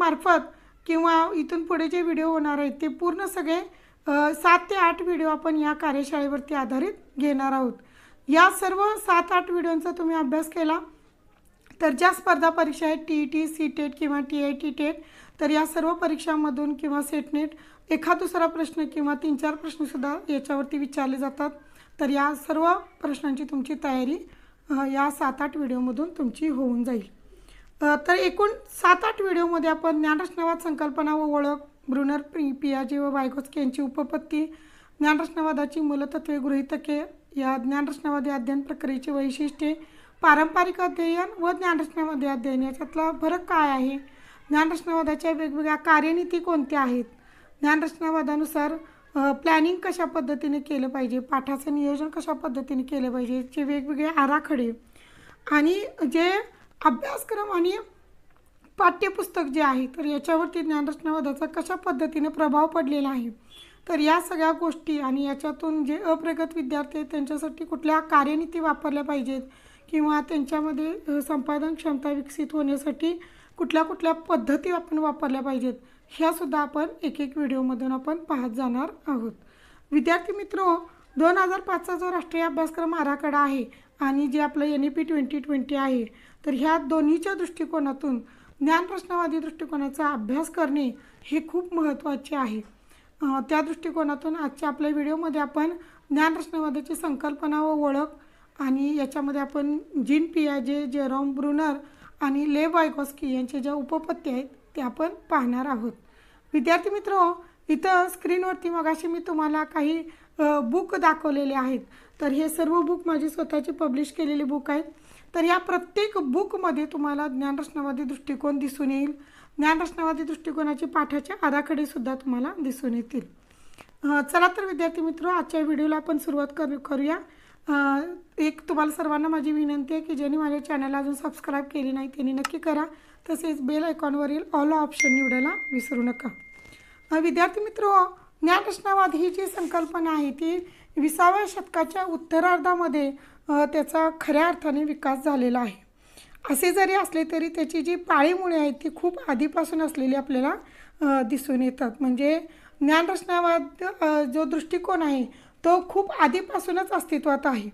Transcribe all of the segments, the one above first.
मार्फत किंवा इथून पुढे जे व्हिडिओ होणार आहेत ते पूर्ण सगळे सात ते आठ व्हिडिओ आपण या कार्यशाळेवरती आधारित घेणार आहोत. या सर्व सात आठ व्हिडिओंचा तुम्ही अभ्यास केला तर ज्या स्पर्धा परीक्षा आहेत T E T C TET किंवा टी आय टी टेट तर या सर्व परीक्षांमधून किंवा सेटनेट एखाद दुसरा प्रश्न किंवा तीन चार प्रश्नसुद्धा याच्यावरती विचारले जातात. तर या सर्व प्रश्नांची तुमची तयारी या सात आठ व्हिडिओमधून तुमची होऊन जाईल. तर एकूण सात आठ व्हिडिओमध्ये आपण ज्ञानरचनावाद संकल्पना व ओळख ब्रुनर पि पियाजी व वायकोस्की यांची उपपत्ती ज्ञानरचनावादाची मूलतत्वे गृहितके या ज्ञानरचनावादी अध्ययन प्रक्रियेची वैशिष्ट्ये पारंपरिक अध्ययन व ज्ञानरचनावादी अध्ययन याच्यातला फरक काय आहे? ज्ञानरचनावादाच्या वेगवेगळ्या कार्यनीती कोणत्या आहेत? ज्ञानरचनावादानुसार प्लॅनिंग कशा पद्धतीने केलं पाहिजे? पाठाचं नियोजन कशा पद्धतीने केलं पाहिजे? याचे वेगवेगळे आराखडे. आणि जे अभ्यासक्रम आणि पाठ्यपुस्तक जे आहे तर याच्यावरती ज्ञानरचनावादाचा कशा पद्धतीने प्रभाव पडलेला आहे? तर या सगळ्या गोष्टी आणि याच्यातून जे अप्रगत विद्यार्थी आहेत त्यांच्यासाठी कुठल्या कार्यनीती वापरल्या पाहिजेत? किंवा त्यांच्यामध्ये संपादन क्षमता विकसित होण्यासाठी कुठल्या कुठल्या पद्धती आपण वापरल्या पाहिजेत? ह्यासुद्धा आपण एक एक व्हिडिओमधून आपण पाहत जाणार आहोत. विद्यार्थी मित्र दोन हजार पाचचा जो राष्ट्रीय अभ्यासक्रम आराखडा आहे आणि जे आपलं N E P twenty twenty आहे तर ह्या दोन्हीच्या दृष्टिकोनातून ज्ञानप्रश्नवादी दृष्टिकोनाचा अभ्यास करणे हे खूप महत्त्वाचे आहे. त्या दृष्टिकोनातून आजच्या आपल्या व्हिडिओमध्ये आपण ज्ञानप्रश्नवादाची संकल्पना व ओळख आणि याच्यामध्ये आपण जीन पियाजे जेरॉम ब्रुनर आणि ले वायकॉस्की यांचे ज्या उपपत्ती आहेत ते आपण पाहणार आहोत. विद्यार्थी मित्र इथं स्क्रीनवरती मगाशी मी तुम्हाला काही बुक दाखवलेले आहेत. तर हे सर्व बुक माझी स्वतःची पब्लिश केलेली बुक आहेत. तर या प्रत्येक बुकमध्ये तुम्हाला ज्ञानरचनावादी दृष्टिकोन दिसून येईल. ज्ञानरचनावादी दृष्टिकोनाचे पाठाचे आराखडेसुद्धा तुम्हाला दिसून येतील. चला तर विद्यार्थी मित्र आजच्या व्हिडिओला आपण सुरुवात कर करूया. एक तुम्हाला सर्वांना माझी विनंती आहे की ज्यांनी माझ्या चॅनलला अजून सबस्क्राईब केली नाही त्यांनी नक्की करा. तसेच बेल आयकॉनवरील ऑल ऑप्शन निवडायला विसरू नका. विद्यार्थी मित्र ज्ञानरचनावाद ही जी संकल्पना आहे ती विसाव्या शतकाच्या उत्तरार्धामध्ये त्याचा खऱ्या अर्थाने विकास झालेला आहे. असे जरी असले तरी त्याची जी पाळीमुळे आहेत ती खूप आधीपासून असलेली आपल्याला दिसून येतात. म्हणजे ज्ञानरचनावाद जो दृष्टिकोन आहे तो खूप आधीपासूनच अस्तित्वात आहे.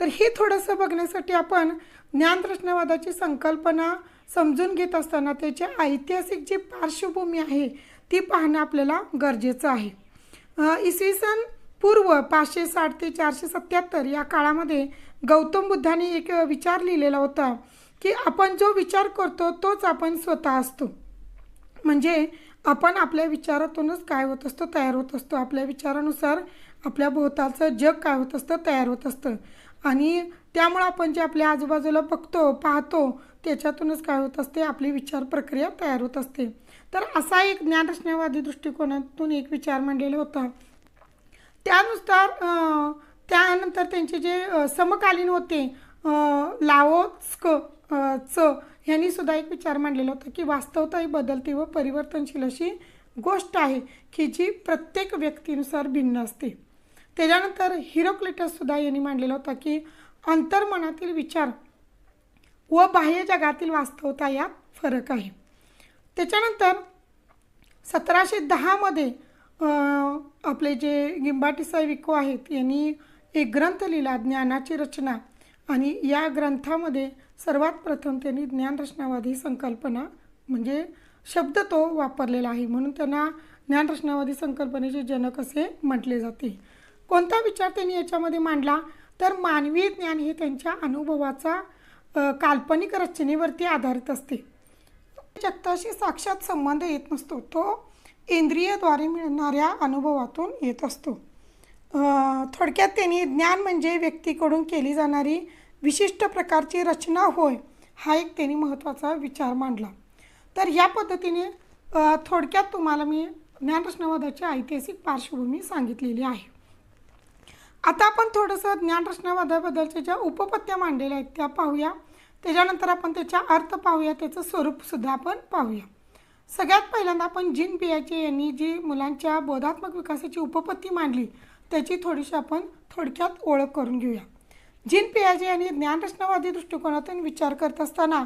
तर हे थोडंसं बघण्यासाठी आपण ज्ञानरचनावादाची संकल्पना समजून घेत असताना त्याची ऐतिहासिक जी पार्श्वभूमी आहे ती पाहणं आपल्याला गरजेचं आहे. इसवी सन पूर्व पाचशे साठ ते चारशे सत्याहत्तर या काळामध्ये गौतम बुद्धाने एक विचार लिहिलेला होता की आपण जो विचार करतो तोच आपण स्वतः असतो. म्हणजे आपण आपल्या विचारातूनच काय होत असतो तयार होत असतो. आपल्या विचारानुसार आपल्या भोवतालचं जग काय होत असतं तयार होत असतं. आणि त्यामुळं आपण जे आपल्या आजूबाजूला बघतो पाहतो त्याच्यातूनच काय होत असते? आपली विचार प्रक्रिया तयार होत असते. तर असा एक ज्ञानरचनावादी दृष्टिकोनातून एक विचार मांडलेला होता. त्यानुसार त्यानंतर त्यांचे जे समकालीन होते अ, लाओत्स्क च यांनी सुद्धा एक विचार मांडलेला होता की वास्तवता ही बदलते व परिवर्तनशील अशी गोष्ट आहे की जी प्रत्येक व्यक्तीनुसार भिन्न असते. त्याच्यानंतर हिरोक्लेटससुद्धा यांनी मांडलेला होता की अंतर्मनातील विचार व बाह्य जगातील वास्तवता यात फरक आहे. त्याच्यानंतर सतराशे दहामध्ये आपले जे गिंबाटीसाई विको आहेत यांनी एक ग्रंथ लिहिला ज्ञानाची रचना. आणि या ग्रंथामध्ये सर्वात प्रथम त्यांनी ज्ञानरचनावादी संकल्पना म्हणजे शब्द तो वापरलेला आहे. म्हणून त्यांना ज्ञानरचनावादी संकल्पनेचे जनक असे म्हटले जाते. कोणता विचार त्यांनी याच्यामध्ये मांडला? तर मानवी ज्ञान हे त्यांच्या अनुभवाचा काल्पनिक रचनेवरती आधारित असते. जगताशी साक्षात संबंध येत नसतो. तो इंद्रियद्वारे मिळणाऱ्या अनुभवातून येत असतो. थोडक्यात त्यांनी ज्ञान म्हणजे व्यक्तीकडून केली जाणारी विशिष्ट प्रकारची रचना होय हा एक त्यांनी महत्त्वाचा विचार मांडला. तर या पद्धतीने थोडक्यात तुम्हाला मी ज्ञानरचनावादाची ऐतिहासिक पार्श्वभूमी सांगितलेली आहे. आता आपण थोडंसं ज्ञानरचनावादाबद्दलच्या ज्या उपपत्त्या मांडलेल्या आहेत त्या पाहूया. त्याच्यानंतर आपण त्याचा अर्थ पाहूया त्याचं स्वरूपसुद्धा आपण पाहूया. सगळ्यात पहिल्यांदा आपण जीन पियाचे यांनी जी मुलांच्या बोधात्मक विकासाची उपपत्ती मांडली त्याची थोडीशी आपण थोडक्यात ओळख करून घेऊया. जीन पियाजे यांनी ज्ञानरचनावादी दृष्टिकोनातून विचार करत असताना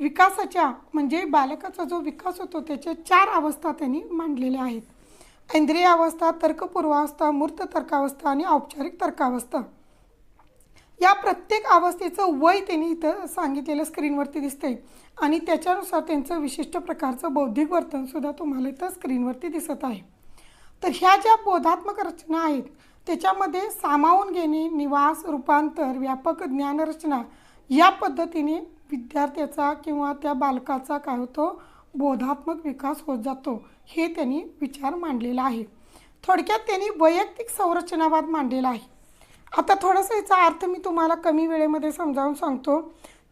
विकासाच्या म्हणजे बालकाचा जो विकास होतो त्याच्या चार अवस्था त्यांनी मांडलेल्या आहेत. इंद्रिय अवस्था तर्कपूर्वावस्था मूर्त तर्कावस्था आणि औपचारिक तर्कावस्था. या प्रत्येक अवस्थेचं वय त्यांनी इथं सांगितलेलं स्क्रीनवरती दिसतंय. आणि त्याच्यानुसार त्यांचं विशिष्ट प्रकारचं बौद्धिक वर्तनसुद्धा तुम्हाला इथं स्क्रीनवरती दिसत आहे. तर ह्या ज्या बोधात्मक रचना आहेत त्याच्यामध्ये सामावून घेणे निवास रूपांतर व्यापक ज्ञानरचना या पद्धतीने विद्यार्थ्याचा किंवा त्या बालकाचा काय होतो बोधात्मक विकास होत जातो हे त्यांनी विचार मांडलेला आहे. थोडक्यात त्यांनी वैयक्तिक संरचनावाद मांडलेला आहे. आता थोडासा याचा अर्थ मी तुम्हाला कमी वेळेमध्ये समजावून सांगतो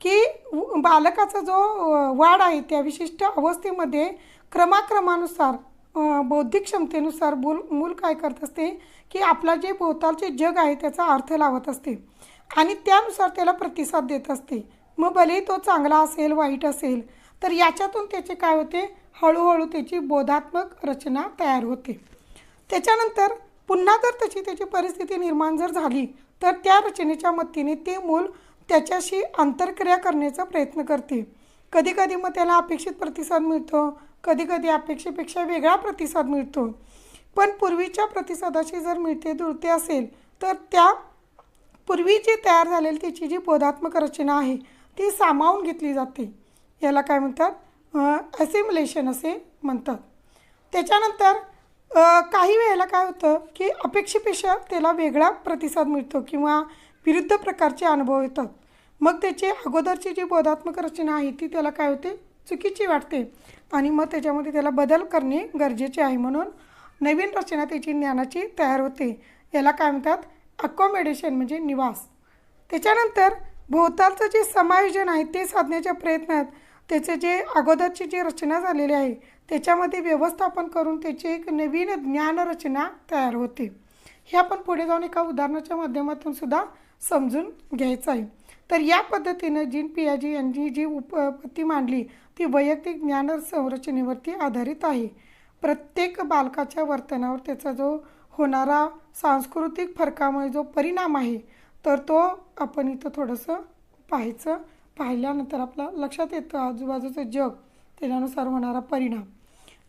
की बालकाचा जो वाढ आहे त्या विशिष्ट अवस्थेमध्ये क्रमाक्रमानुसार बौद्धिक क्षमतेनुसार मूल मूल काय करत असते की आपला जे भोवतालचे जग आहे त्याचा अर्थ लावत असते आणि त्यानुसार त्याला प्रतिसाद देत असते. मग भलेही तो चांगला असेल वाईट असेल तर याच्यातून त्याचे काय होते? हळूहळू त्याची बोधात्मक रचना तयार होते. त्याच्यानंतर पुन्हा जर त्याची त्याची परिस्थिती निर्माण जर झाली तर त्या रचनेच्या मदतीने ते मूल त्याच्याशी आंतरक्रिया करण्याचा प्रयत्न करते. कधीकधी मग त्याला अपेक्षित प्रतिसाद मिळतो कधीकधी अपेक्षेपेक्षा वेगळा प्रतिसाद मिळतो. पण पूर्वीच्या प्रतिसादाशी जर मिळते जुळते असेल तर त्या पूर्वी जी तयार झालेली त्याची जी बोधात्मक रचना आहे ती सामावून घेतली जाते. याला काय म्हणतात? ॲसिम्युलेशन असे म्हणतात. त्याच्यानंतर काही वेळेला काय होतं की अपेक्षेपेक्षा त्याला वेगळा प्रतिसाद मिळतो किंवा विरुद्ध प्रकारचे अनुभव येतात. मग त्याचे अगोदरची जी बोधात्मक रचना आहे ती त्याला काय होते? चुकीची वाटते. आणि मग त्याच्यामध्ये त्याला बदल करणे गरजेचे आहे म्हणून नवीन रचना त्याची ज्ञानाची तयार होते. याला काय म्हणतात? अकोमोडेशन म्हणजे निवास. त्याच्यानंतर भोवतालचं जे समायोजन आहे ते साधण्याच्या प्रयत्नात त्याचे जे अगोदरची जी रचना झालेली आहे त्याच्यामध्ये व्यवस्थापन करून त्याची एक नवीन ज्ञानरचना तयार होते. हे आपण पुढे जाऊन एका उदाहरणाच्या माध्यमातून सुद्धा समजून घ्यायचं आहे. तर या पद्धतीनं जीन पियाजी यांनी जी उपपत्ती मांडली ती वैयक्तिक ज्ञान संरचनेवरती आधारित आहे. प्रत्येक बालकाच्या वर्तनावर त्याचा जो होणारा सांस्कृतिक फरकामुळे जो परिणाम आहे तर तो आपण इथं थोडंसं पाहायचं पाहिल्यानंतर आपला लक्षात येतं आजूबाजूचं जग त्याच्यानुसार होणारा परिणाम.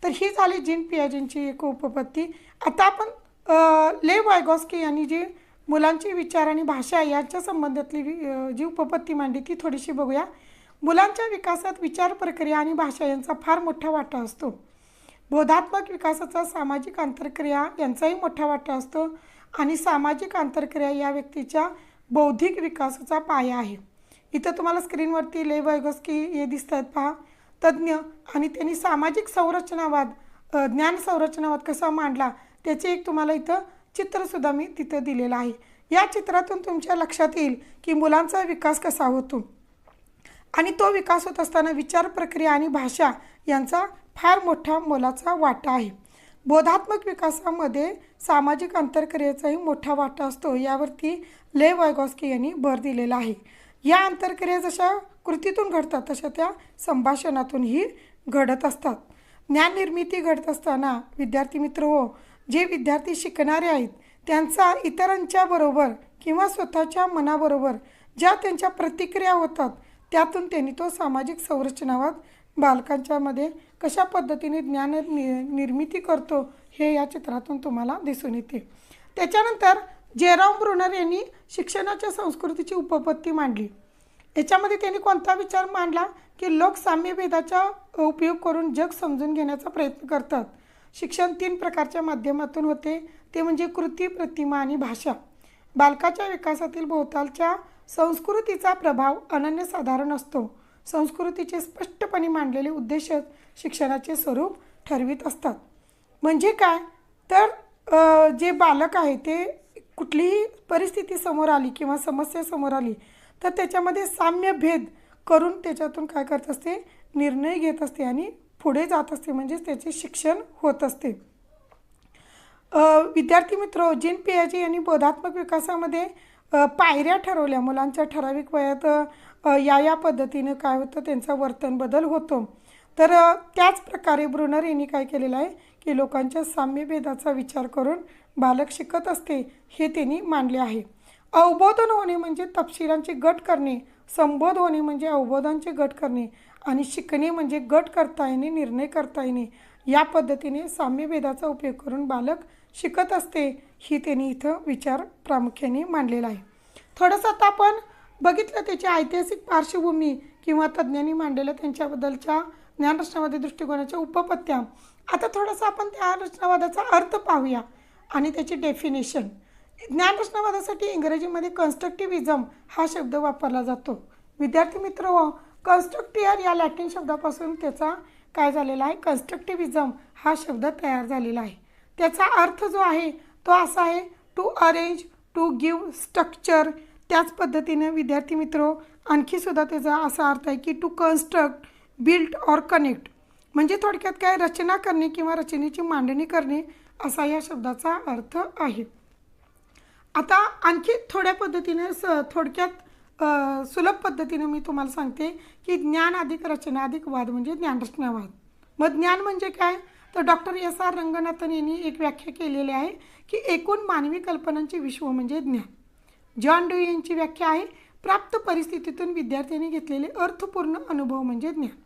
तर ही झाली जीन पियाजींची एक उपपत्ती. आता आपण ले वायगॉस्की यांनी जी मुलांची विचार आणि भाषा यांच्या संबंधातली जी उपपत्ती मांडली ती थोडीशी बघूया. मुलांच्या विकासात विचार प्रक्रिया आणि भाषा यांचा फार मोठा वाटा असतो. बोधात्मक विकासाचा सामाजिक आंतरक्रिया यांचाही मोठा वाटा असतो आणि सामाजिक आंतरक्रिया या व्यक्तीच्या बौद्धिक विकासाचा पाया आहे. इथं तुम्हाला स्क्रीनवरती ले वैगस्की हे दिसत आहेत पहा. तज्ज्ञ आणि त्यांनी सामाजिक संरचनावाद ज्ञान संरचनावाद कसा मांडला त्याचे एक तुम्हाला इथं चित्रसुद्धा मी तिथं दिलेलं आहे. या चित्रातून तुमच्या लक्षात येईल की मुलांचा विकास कसा होतो. आणि तो विकास होत असताना विचार प्रक्रिया आणि भाषा यांचा फार मोठा मोलाचा वाटा आहे. बोधात्मक विकासामध्ये सामाजिक आंतरक्रियेचाही मोठा वाटा असतो यावरती ले वायगॉस्की यांनी भर दिलेला आहे. या आंतरक्रिया जशा कृतीतून घडतात तशा त्या संभाषणातूनही घडत असतात. ज्ञाननिर्मिती घडत असताना विद्यार्थी मित्र हो जे विद्यार्थी शिकणारे आहेत त्यांचा इतरांच्या बरोबर किंवा स्वतःच्या मनाबरोबर ज्या त्यांच्या प्रतिक्रिया होतात त्यातून त्यांनी तो सामाजिक संरचनावाद बालकांच्यामध्ये कशा पद्धतीने ज्ञान नि निर्मिती करतो हे या चित्रातून तुम्हाला दिसून येते. त्याच्यानंतर जयराम ब्रुनर यांनी शिक्षणाच्या संस्कृतीची उपपत्ती मांडली. याच्यामध्ये त्यांनी कोणता विचार मांडला की लोक साम्यभेदाचा उपयोग करून जग समजून घेण्याचा प्रयत्न करतात? शिक्षण तीन प्रकारच्या माध्यमातून होते. ते म्हणजे कृती प्रतिमा आणि भाषा. बालकाच्या विकासातील भोवतालच्या संस्कृतीचा प्रभाव अनन्यसाधारण असतो. संस्कृतीचे स्पष्टपणे मांडलेले उद्देशच शिक्षणाचे स्वरूप ठरवित असतात. म्हणजे काय? तर जे बालक आहे ते कुठलीही परिस्थिती समोर आली किंवा समस्या समोर आली तर त्याच्यामध्ये साम्य भेद करून त्याच्यातून काय करत असते? निर्णय घेत असते आणि पुढे जात असते म्हणजेच त्याचे शिक्षण होत असते. विद्यार्थी मित्र जिन पियाजी यांनी बोधात्मक विकासामध्ये पायऱ्या ठरवल्या. मुलांच्या ठराविक वयात या या पद्धतीनं काय होतं त्यांचा वर्तन बदल होतो. तर त्याच प्रकारे ब्रुनर यांनी काय केलेलं आहे की लोकांच्या साम्यभेदाचा विचार करून बालक शिकत असते हे त्यांनी मांडले आहे. अवबोधन होणे म्हणजे तपशिलांचे गट करणे संबोध होणे म्हणजे अवबोधांचे गट करणे आणि शिकणे म्हणजे गट करता येणे निर्णय करता येणे. या पद्धतीने साम्यभेदाचा उपयोग करून बालक शिकत असते ही त्यांनी इथं विचार प्रामुख्याने मांडलेला आहे. थोडंसं आता आपण बघितलं त्याची ऐतिहासिक पार्श्वभूमी किंवा तज्ज्ञांनी मांडलेलं त्यांच्याबद्दलच्या ज्ञानरचनावादी दृष्टिकोनाच्या उपपत्त्या. आता थोडंसं आपण त्या रचनावादाचा अर्थ पाहूया. आणि त्याची डेफिनेशन ज्ञानरचनावादासाठी इंग्रजीमध्ये कन्स्ट्रक्टिव्हिझम हा शब्द वापरला जातो. विद्यार्थी मित्र हो कन्स्ट्रक्टिअर या लॅटिन शब्दापासून त्याचा काय झालेला आहे? कन्स्ट्रक्टिव्हिझम हा शब्द तयार झालेला आहे. त्याचा अर्थ जो आहे तो असा आहे to arrange to give structure त्याच पद्धतीने विद्यार्थी मित्र हो, आणखी सुद्धा त्याचा असा अर्थ आहे की to construct built or connect म्हणजे थोडक्यात काय? रचना करणे किंवा रचनेची मांडणी करणे असा या शब्दाचा अर्थ आहे. आता आणखी थोड्या पद्धतीने स थोडक्यात सुलभ पद्धतीने मी तुम्हाला सांगते की ज्ञान अधिक रचना अधिक वाद म्हणजे ज्ञानरचनावाद मग ज्ञान म्हणजे काय? तर डॉक्टर एस आर रंगनाथन यांनी एक व्याख्या केलेली आहे की एकूण मानवी कल्पनांचे विश्व म्हणजे ज्ञान. जॉन डू यांची व्याख्या आहे प्राप्त परिस्थितीतून विद्यार्थ्यांनी घेतलेले अर्थपूर्ण अनुभव म्हणजे ज्ञान.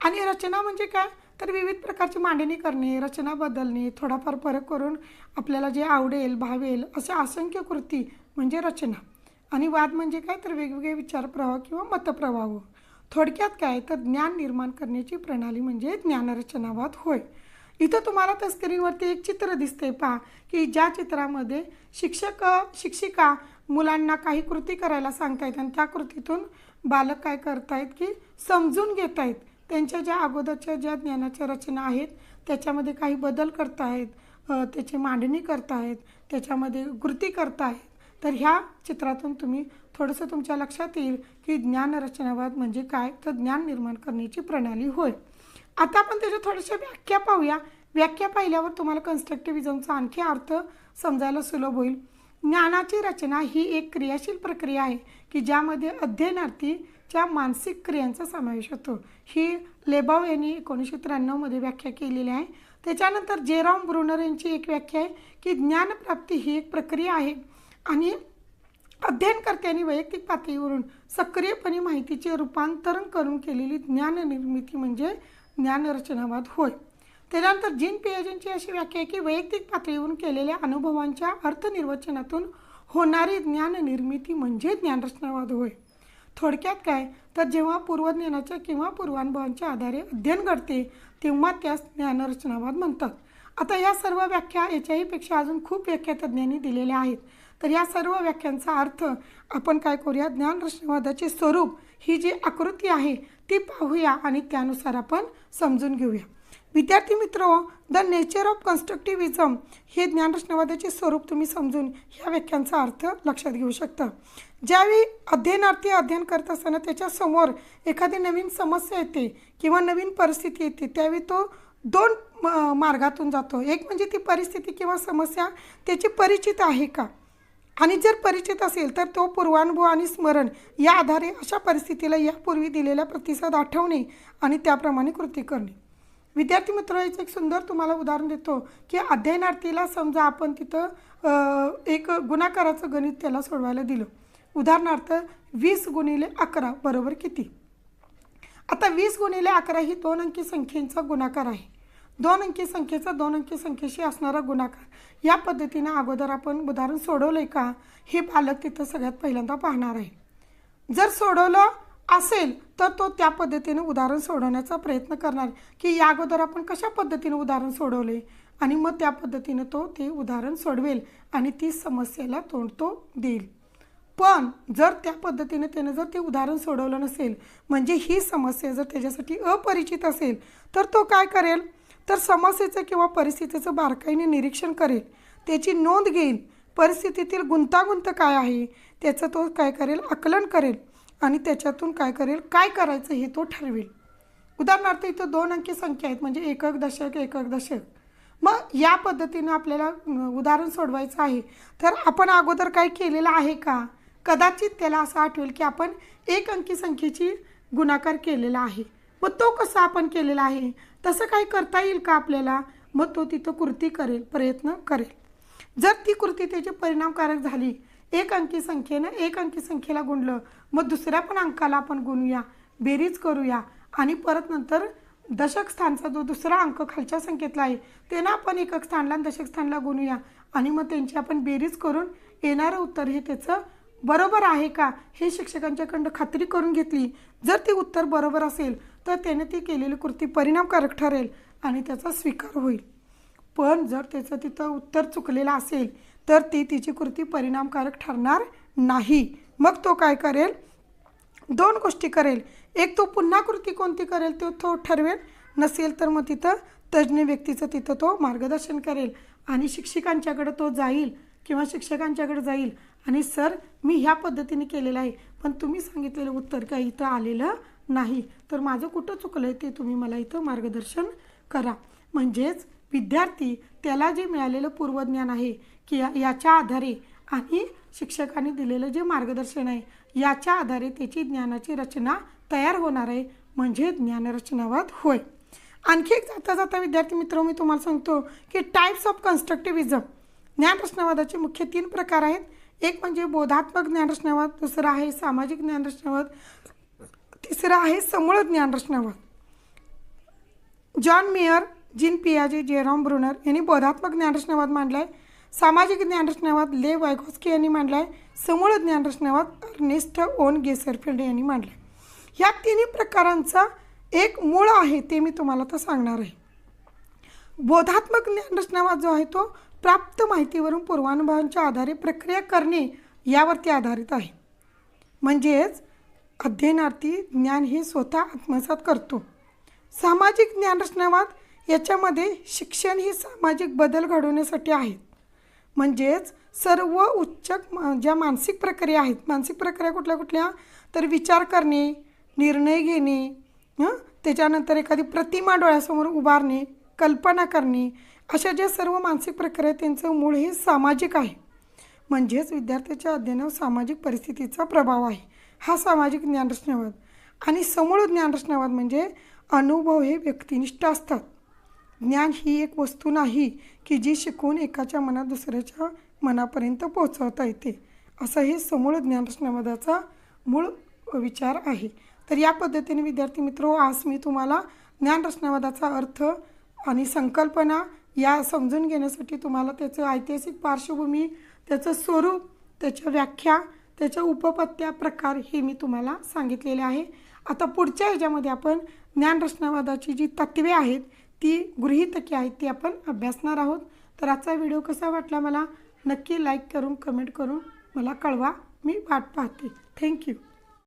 आणि रचना म्हणजे काय? तर विविध प्रकारची मांडणी करणे रचना बदलणे थोडाफार फरक करून आपल्याला जे आवडेल भावेल अशा असंख्य कृती म्हणजे रचना. आणि वाद म्हणजे काय? तर वेगवेगळे विचारप्रवाह किंवा मतप्रवाह. थोडक्यात काय? तर ज्ञान निर्माण करण्याची प्रणाली म्हणजे ज्ञानरचनावाद होय. इथं तुम्हाला त्या स्क्रीनवरती एक चित्र दिसते पहा की ज्या चित्रामध्ये शिक्षक शिक्षिका मुलांना काही कृती करायला सांगतायत आणि त्या कृतीतून बालक काय करतायत की समजून घेत आहेत त्यांच्या ज्या अगोदरच्या ज्या ज्ञानाच्या रचना आहेत त्याच्यामध्ये काही बदल करतायत त्याची मांडणी करतायत त्याच्यामध्ये कृती करतायत तर ह्या चित्रातून तुम्ही थोडंसं तुमच्या लक्षात येईल की ज्ञान रचनावाद म्हणजे काय? तर ज्ञान निर्माण करण्याची प्रणाली होय. आता आपण त्याच्या थोड्याशा व्याख्या पाहूया. व्याख्या पाहिल्यावर तुम्हाला कन्स्ट्रक्टिव्हिझमचा आणखी अर्थ समजायला सुलभ होईल. ज्ञानाची रचना ही एक क्रियाशील प्रक्रिया आहे की ज्यामध्ये अध्ययनार्थी च्या मानसिक क्रियांचा समावेश होतो. ही लेबाव यांनी एकोणीसशे त्र्याण्णवमध्ये व्याख्या केलेली आहे. त्याच्यानंतर जेरॉम ब्रुनर यांची एक व्याख्या आहे की ज्ञानप्राप्ती ही एक प्रक्रिया आहे आणि अध्ययनकर्त्यांनी वैयक्तिक पातळीवरून सक्रियपणे माहितीचे रूपांतरण करून केलेली ज्ञान निर्मिती म्हणजे ज्ञानरचनावाद होय. त्यानंतर जीन पियाजेंची अशी व्याख्या आहे की वैयक्तिक पातळीवरून केलेल्या अनुभवांच्या अर्थनिर्वचनातून होणारी ज्ञान निर्मिती म्हणजे ज्ञानरचनावाद होय. थोडक्यात काय? तर जेव्हा पूर्वज्ञानाच्या किंवा पूर्वानुभवांच्या आधारे अध्ययन घडते तेव्हा त्यास ज्ञानरचनावाद म्हणतात. आता या सर्व व्याख्या याच्याहीपेक्षा अजून खूप व्याख्या तज्ज्ञांनी दिलेल्या आहेत. तर या सर्व व्याख्यांचा अर्थ आपण काय करूया? ज्ञानरचनावादाचे स्वरूप ही जी आकृती आहे ती पाहूया आणि त्यानुसार आपण समजून घेऊया. विद्यार्थी मित्र द नेचर ऑफ कन्स्ट्रक्टिव्हिझम हे ज्ञानरचनावादाचे स्वरूप तुम्ही समजून ह्या व्याख्यांचा अर्थ लक्षात घेऊ शकता. ज्यावेळी अध्ययनार्थी अध्ययन करत असताना त्याच्यासमोर एखादी नवीन समस्या येते किंवा नवीन परिस्थिती येते त्यावेळी तो दोन म- मार्गातून जातो. एक म्हणजे ती परिस्थिती किंवा समस्या त्याची परिचित आहे का? आणि जर परिचित असेल तर तो पूर्वानुभव आणि स्मरण या आधारे अशा परिस्थितीला यापूर्वी दिलेला प्रतिसाद आठवणे आणि त्याप्रमाणे कृती करणे. विद्यार्थी मित्र याचं एक सुंदर तुम्हाला उदाहरण देतो की अध्ययनार्थीला समजा आपण तिथं एक गुणाकाराचं गणित त्याला सोडवायला दिलं. उदाहरणार्थ वीस गुणिले अकरा बरोबर किती? आता वीस गुणिले अकरा ही दोन अंकी संख्येचा गुणाकार आहे. दोन अंकी संख्येचा दोन अंकी संख्येशी असणारा गुणाकार. या पद्धतीनं अगोदर आपण उदाहरण सोडवलं आहे का? हे बालक तिथं सगळ्यात पहिल्यांदा पाहणार आहे. जर सोडवलं असेल तर तो त्या पद्धतीने उदाहरण सोडवण्याचा प्रयत्न करणार. की या अगोदर आपण कशा पद्धतीने उदाहरण सोडवले? आणि मग त्या पद्धतीने तो ते उदाहरण सोडवेल आणि ती समस्येला तोंड तो देईल. पण जर त्या पद्धतीने त्यानं जर ते उदाहरण सोडवलं नसेल म्हणजे ही समस्या जर त्याच्यासाठी अपरिचित असेल तर तो काय करेल? तर समस्येचं किंवा परिस्थितीचं बारकाईने निरीक्षण करेल. त्याची नोंद घेईल. परिस्थितीतील गुंतागुंत काय आहे? त्याचं तो काय करेल? आकलन करेल. आणि त्याच्यातून काय करेल काय करायचं हे तो ठरवेल. उदाहरणार्थ इथं दोन अंकी संख्या आहेत म्हणजे एकक दशक एकक दशक. मग या पद्धतीनं आपल्याला उदाहरण सोडवायचं आहे. तर आपण अगोदर काय केलेलं आहे का? कदाचित त्याला असं आठवेल की आपण एक अंकी संख्येची गुणाकार केलेला आहे. मग तो कसा आपण केलेला आहे? तसं काही करता येईल का आपल्याला? मग तो तिथं कृती करेल प्रयत्न करेल. जर ती कृती त्याची परिणामकारक झाली एक अंकी संख्येनं एक अंकी संख्येला गुणलं मग दुसऱ्या पण अंकाला आपण गुणूया बेरीज करूया आणि परत नंतर दशक स्थानचा जो दुसरा अंक खालच्या संख्येतला आहे त्यांना आपण एकक स्थानला दशक स्थानला गुणूया. आणि मग त्यांची आपण बेरीज करून येणारं उत्तर हे त्याचं बरोबर आहे का हे शिक्षकांच्याकडं खात्री करून घेतली. जर ते उत्तर बरोबर असेल तर त्याने ती केलेली कृती परिणामकारक ठरेल आणि त्याचा स्वीकार होईल. पण जर त्याचं तिथं उत्तर चुकलेलं असेल तर ती तिची कृती परिणामकारक ठरणार नाही. मग तो काय करेल? दोन गोष्टी करेल. एक तो पुन्हा कृती कोणती करेल तो तो ठरवेल. नसेल तर मग तिथं तज्ज्ञ व्यक्तीचं तिथं तो मार्गदर्शन करेल. आणि शिक्षकांच्याकडं तो जाईल किंवा शिक्षकांच्याकडे जाईल. आणि सर मी ह्या पद्धतीने केलेलं आहे. पण तुम्ही सांगितलेलं उत्तर काही इथं आलेलं नाही. तर माझं कुठं चुकलं आहे ते तुम्ही मला इथं मार्गदर्शन करा. म्हणजेच विद्यार्थी त्याला जे मिळालेलं पूर्वज्ञान आहे की या- याच्या आधारे आणि शिक्षकांनी दिलेलं जे मार्गदर्शन आहे याच्या आधारे त्याची ज्ञानाची रचना तयार होणार आहे म्हणजे ज्ञानरचनावाद होय. आणखी एक जाता जाता विद्यार्थी मित्र मी तुम्हाला सांगतो की टाईप्स ऑफ कन्स्ट्रक्टिव्हिजम ज्ञानरचनावादाचे मुख्य तीन प्रकार आहेत. एक म्हणजे बोधात्मक ज्ञानरचनावाद दुसरा आहे सामाजिक ज्ञानरचनावाद तिसरा आहे समूळ ज्ञानरचनावाद जॉन मेयर जिन पियाजे जेरॉम ब्रुनर यांनी बोधात्मक ज्ञानरचनावाद मांडला आहे सामाजिक ज्ञानरचनावाद ले वायगोस्की यांनी मांडला आहे समूळ ज्ञानरचनावाद अर्नेस्ट ओन गेसरफिल्ड यांनी मांडला आहे ह्या तिन्ही प्रकारांचा एक मूळ आहे ते मी तुम्हाला तर सांगणार आहे. बोधात्मक ज्ञानरचनावाद जो आहे तो प्राप्त माहितीवरून पूर्वानुभवांच्या आधारे प्रक्रिया करणे यावरती आधारित आहे. म्हणजेच अध्ययनार्थी ज्ञान हे स्वतः आत्मसात करतो. सामाजिक ज्ञानरचनावाद याच्यामध्ये शिक्षण ही सामाजिक बदल घडवण्यासाठी आहेत. म्हणजेच सर्व उच्च ज्या मानसिक प्रक्रिया आहेत मानसिक प्रक्रिया कुठल्या कुठल्या? तर विचार करणे निर्णय घेणे हं? त्याच्यानंतर एखादी प्रतिमा डोळ्यासमोर उभारणे कल्पना करणे अशा ज्या सर्व मानसिक प्रक्रिया त्यांचं मूळ हे सामाजिक आहे. म्हणजेच विद्यार्थ्याच्या अध्ययनावर सामाजिक परिस्थितीचा प्रभाव आहे. हा सामाजिक ज्ञानरचनावाद आणि समूळ ज्ञानरचनावाद म्हणजे अनुभव हे व्यक्तिनिष्ठ असतात. ज्ञान ही एक वस्तू नाही की जी शिकून एकाच्या मनात दुसऱ्याच्या मनापर्यंत पोहोचवता येते. असं हे समूळ ज्ञानरचनावादाचा मूळ विचार आहे. तर या पद्धतीने विद्यार्थी मित्र आज मी तुम्हाला ज्ञानरचनावादाचा अर्थ आणि संकल्पना या समजून घेण्यासाठी तुम्हाला त्याचं ऐतिहासिक पार्श्वभूमी त्याचं स्वरूप त्याच्या व्याख्या त्याच्या उपपत्त्या प्रकार हे मी तुम्हाला सांगितलेले आहे. आता पुढच्या ह्याच्यामध्ये आपण ज्ञानरचनावादाची जी तत्वे आहेत ती गृहितके आहेत ती आपण अभ्यासणार आहोत. तर आजचा व्हिडिओ कसा वाटला मला नक्की लाईक करून कमेंट करून मला कळवा. मी वाट पाहते. थँक्यू